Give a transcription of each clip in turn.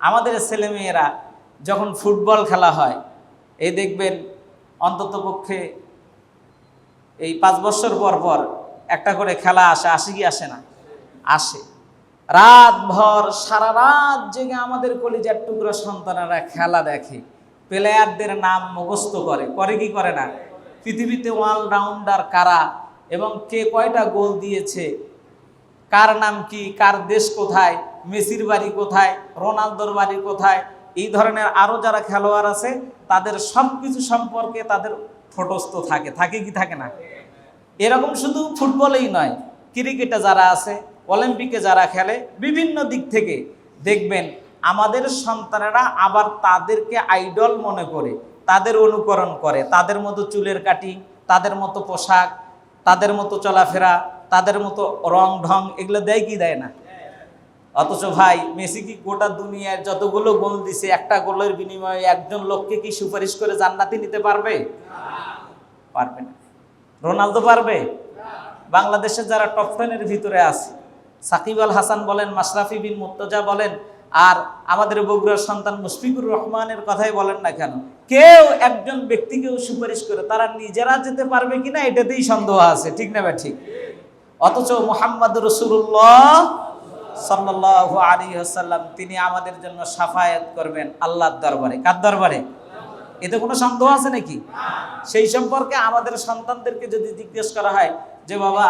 আমাদের ছেলেমেয়েরা যখন ফুটবল খেলা হয়, এই দেখবেন অন্তত পক্ষে এই পাঁচ বছর পর পর একটা করে খেলা আসে আসে কি আসে না? আসে। রাত ভর সারা রাত জেগে আমাদের কলিজার টুকরো সন্তানেরা খেলা দেখে। প্লেয়ারদের নাম মুখস্থ করে। করে কি করে না? পৃথিবীতে অলরাউন্ডার কারা এবং কে কয়টা গোল দিয়েছে? কার নাম কি? কার দেশ কোথায়? মেসির বাড়ি কোথায়, রোনালদোর বাড়ি কোথায়, এই ধরনের আরও যারা খেলোয়াড় আছে, তাদের সব কিছু সম্পর্কে তাদের ফটোস্থ থাকে থাকে কি থাকে না? এরকম শুধু ফুটবলেই নয়, ক্রিকেটে যারা আছে, অলিম্পিকে যারা খেলে, বিভিন্ন দিক থেকে দেখবেন আমাদের সন্তানেরা আবার তাদেরকে আইডল মনে করে, তাদের অনুকরণ করে, তাদের মতো চুলের কাটি তাদের মতো পোশাক, তাদের মতো চলাফেরা, তাদের মতো রং ঢং, এগুলো দেয় কি দেয় না? অথচ ভাই, মেসি কি গোটা দুনিয়ার যতগুলো গোল দিছে, একটা গোলের বিনিময়ে একজন লোককে কি সুপারিশ করে জান্নাতি নিতে পারবে? পারবে না। রোনালদো পারবে? বাংলাদেশের যারা টপ টেনের ভিতরে আছে, সাকিব আল হাসান বলেন, মাশরাফি বিন মুর্তজা বলেন, আর আমাদের বগুড়ার সন্তান মুশফিকুর রহমানের কথাই বলেন না কেন? কেউ একজন ব্যক্তিকেও সুপারিশ করে, তারা নিজেরা যেতে পারবে কিনা এটাতেই সন্দেহ আছে, ঠিক না বা ঠিক। অথচ মোহাম্মদ রসুল্লাহ তিনি আমাদের জন্য সাফায়াত করবেন আল্লাহর দরবারে। কার দরবারে? এতে কোনো সন্দেহ আছে নাকি? সেই সম্পর্কে আমাদের সন্তানদেরকে যদি জিজ্ঞেস করা হয় যে, বাবা,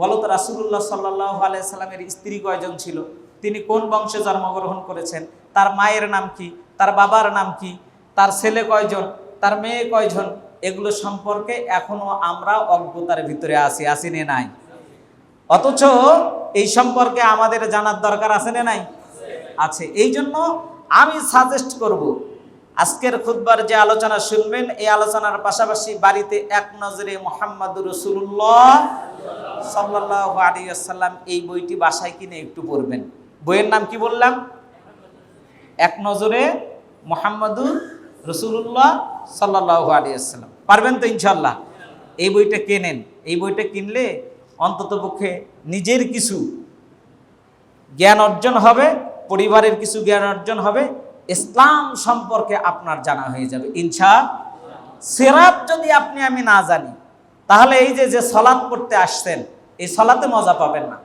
বলো তো রাসুল্লাহ সাল্লাহ আলাইসাল্লামের স্ত্রী কয়জন ছিল? তিনি কোন বংশে জন্মগ্রহণ করেছেন? তার মায়ের নাম কি? তার বাবার নাম কি? তার ছেলে কয়জন? তার মেয়ে কয়জন? এগুলো সম্পর্কে এখনও আমরা অজ্ঞতার ভিতরে আছি আসিনে নাই। অথচ এই সম্পর্কে আমাদের জানার দরকার আছে না নাই? আছে। এই জন্য আমি সাজেস্ট করব, আজকের খুদবার যে আলোচনা শুনবেন, এই আলোচনার পাশাপাশি বাড়িতে এক নজরে মোহাম্মদ রসুল্লাহ সাল্লাহ আলিয়াল্লাম এই বইটি বাসায় কিনে একটু পড়বেন। বইয়ের নাম কি বললাম? এক নজরে মোহাম্মদুর রসুল্লাহ সাল্লাহ আলিয়াল্লাম পারবেন তো ইনশাল্লাহ এই বইটা কেনেন? এই বইটা কিনলে অন্তত পক্ষে নিজের কিছু জ্ঞান অর্জন হবে, পরিবারের কিছু জ্ঞান অর্জন হবে, ইসলাম সম্পর্কে আপনার জানা হয়ে যাবে। ইনশা সেরাত যদি আপনি আমি না জানি, তাহলে এই যে যে সলাৎ পড়তে আসছেন, এই সলাতে মজা পাবেন না।